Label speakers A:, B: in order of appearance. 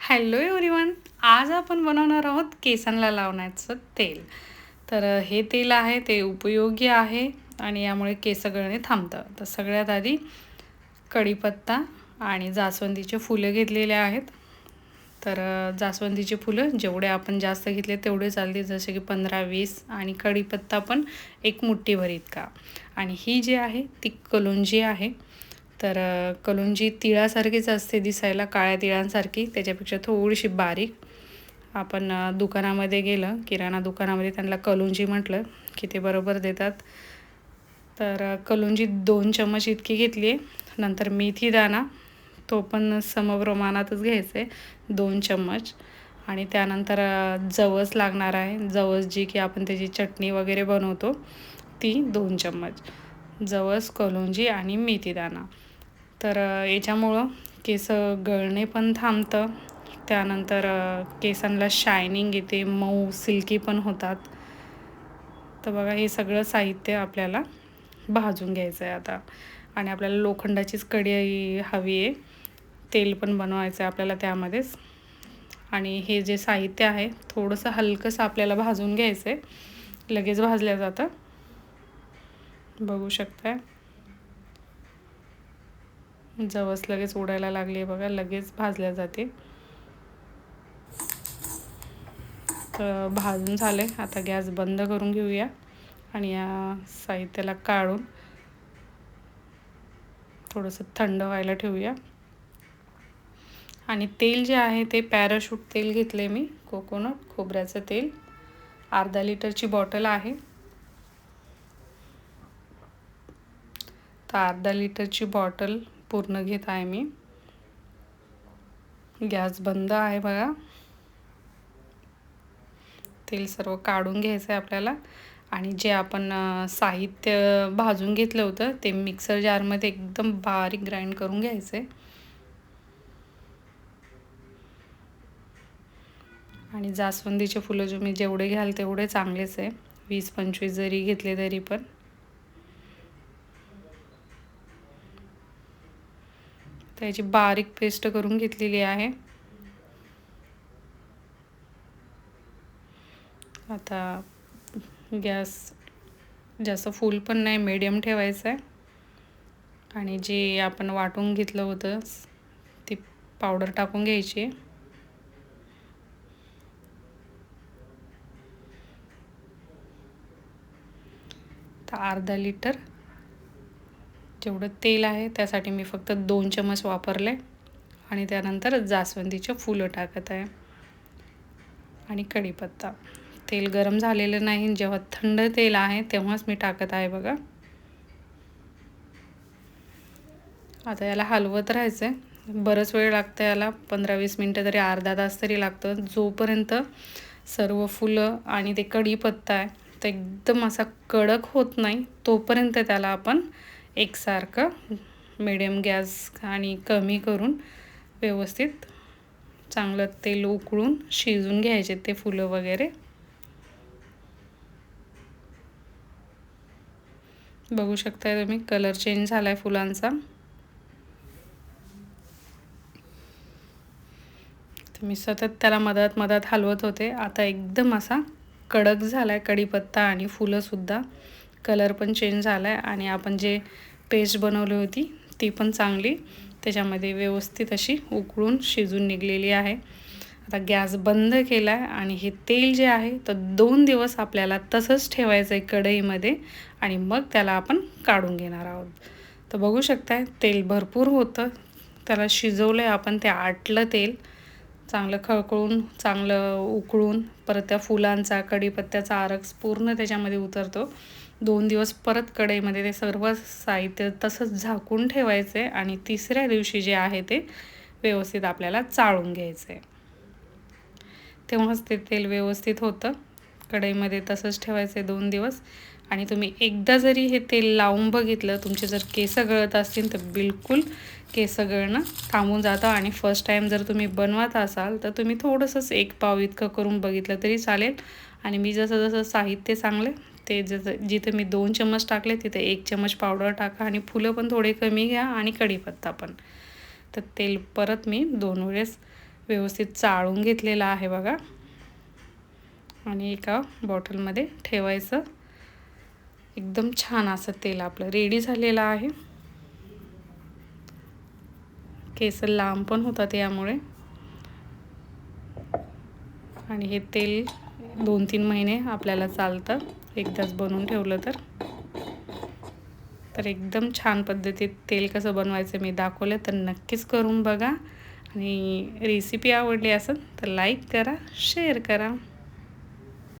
A: Hello everyone आज आपण बनवणार आहोत केसांना लावण्याचं तेल. तर हे तेल आहे ते उपयोगी आहे आणि यामुळे केस गळणे थांबतं. तर सगळ्यात आधी कढीपत्ता आणि जास्वंदीचे फुलं घेतलेले आहेत. तर जास्वंदीचे फुलं जेवढे आपण जास्त घेतले तेवढे चालते जसे की पंधरा वीस आणि कढीपत्ता पण एक मुठ्ठीभर इतका. आणि ही जी आहे ती कलोंजी आहे. तर कलुंजी तिळासारखीच असते दिसायला काळ्या तिळांसारखी. त्याच्यापेक्षा थोडीशी बारीक. आपण दुकानामध्ये गेलं किराणा दुकानामध्ये त्यांना कलुंजी म्हटलं की ते बरोबर देतात. तर कलुंजी दोन चमच इतकी घेतली आहे. नंतर मेथी दाणा तो पण समप्रमाणातच घ्यायचा आहे दोन चम्मच आणि त्यानंतर जवस लागणार आहे. जवस जी की आपण त्याची चटणी वगैरे बनवतो ती दोन चम्मच जवस कलोंजी आणि मेथीदाणा तर याच्यामुळं केस गळणे पण थांबतं. त्यानंतर केसांना शायनिंग येते मऊ सिल्की पण होतात. तर बघा हे सगळं साहित्य आपल्याला भाजून घ्यायचं आहे आता. आणि आपल्याला लोखंडाचीच कढी हवी आहे. तेल पण बनवायचं आहे आपल्याला त्यामध्येच. आणि हे जे साहित्य आहे थोडंसं हलकंसं आपल्याला भाजून घ्यायचं आहे लगेच भाजल्या जातं. बघू शकताय? जवस लगेच उडायला लागली आहे बघा लगेच भाजल्या जाते. तर भाजून झाले. आता गॅस बंद करून घेऊया आणि या साहित्याला काढून थोडंसं थंड व्हायला ठेवूया. आणि तेल जे आहे ते पॅराशूट तेल घेतले मी कोकोनट खोबऱ्याचं तेल. अर्धा लिटरची बॉटल आहे. तर अर्धा लिटरची बॉटल पूर्ण घेत आहे मी. गॅस बंद आहे बघा. तेल सर्व काढून घ्यायचं आहे आपल्याला. आणि जे आपण साहित्य भाजून घेतलं होतं ते मिक्सर जारमध्ये एकदम बारीक ग्राइंड करून घ्यायचं आहे आणि जास्वंदीचे फुलं तुम्ही मी जेवढे घ्याल तेवढे चांगलेच आहे. वीस पंचवीस जरी घेतले तरी पण. त्याची बारीक पेस्ट करून घेतलेली आहे. आता गॅस जास्त फुल पण नाही मीडियम ठेवायचं आहे. आणि जे आपण वाटून घेतलं होतं ती पावडर टाकून घ्यायची. तर अर्धा लिटर जेवढं तेल आहे त्यासाठी मी फक्त दोन चमच वापरले आणि त्यानंतर जास्वंदीचे फुलं टाकत आहे. आणि कढीपत्ता. तेल गरम झालेलं नाही जेव्हा थंड तेल आहे तेव्हाच मी टाकत आहे बघा. आता याला हलवत राहायचं आहे बरंच वेळ लागतं याला पंधरा वीस मिनटं तरी अर्धा तास तरी लागतं. जोपर्यंत सर्व फुलं आणि ते कढीपत्ता आहे तर एकदम असा कडक होत नाही तोपर्यंत त्याला आपण एकसारखं मिडियम गॅस आणि कमी करून व्यवस्थित चांगलं तेल उकळून शिजून घ्यायचे ते फुलं वगैरे. बघू शकताय तुम्ही कलर चेंज झाला आहे फुलांचा. मी सतत त्याला मदत मदत हलवत होते. आता एकदम असा कडक झाला आहे कढीपत्ता आणि फुलंसुद्धा. कलर पण चेंज झाला आहे आणि आपण जे पेस्ट बनवली होती ती पण चांगली. त्याच्यामध्ये व्यवस्थित अशी उकळून शिजून निघलेली आहे. आता गॅस बंद केला आहे आणि हे तेल जे आहे तर दोन दिवस आपल्याला तसंच ठेवायचं आहे कढईमध्ये आणि मग त्याला आपण काढून घेणार आहोत. तर बघू शकताय तेल भरपूर होतं. त्याला शिजवलं आहे आपण ते आटलं तेल. चांगलं खळखळून चांगलं उकळून परत त्या फुलांचा कढीपत्त्याचा आरक्स पूर्ण त्याच्यामध्ये उतरतो. दोन दिवस परत कढईमध्ये ते सर्व साहित्य तसंच झाकून ठेवायचं आहे आणि तिसऱ्या दिवशी जे आहे ते व्यवस्थित आपल्याला चाळून घ्यायचं. आहे तेव्हाच ते तेल व्यवस्थित होतं. कढईमध्ये तसंच ठेवायचं आहे दोन दिवस. आणि तुम्ही एकदा जरी हे तेल लावून बघितलं तुमचे जर केस गळत असतील तर बिलकुल केस गळणं थांबून जातं. आणि फर्स्ट टाईम जर तुम्ही बनवत असाल तर तुम्ही थोडंसंच एक पाव इतकं करून बघितलं तरी चालेल. आणि मी जसं जसं साहित्य चांगले ते जसं जिथं मी दोन चम्मच टाकले तिथे एक चम्मच पावडर टाका. आणि फुलं पण थोडे कमी घ्या आणि कढीपत्ता पण. तर तेल परत मी दोन वेळेस व्यवस्थित चाळून घेतलेलं आहे बघा. आणि एका बॉटलमध्ये ठेवायचं. एकदम छान असं तेल आपलं रेडी झालेलं आहे. केस लांब पण होतात यामुळे. आणि हे तेल दोन तीन महिने आपल्याला चालतं. एकदाच बनवून ठेवलं तर. तर एकदम छान पद्धतीत तेल कसं बनवायचं मी दाखवलं तर नक्कीच करून बघा. आणि रेसिपी आवडली असेल तर लाईक करा शेअर करा.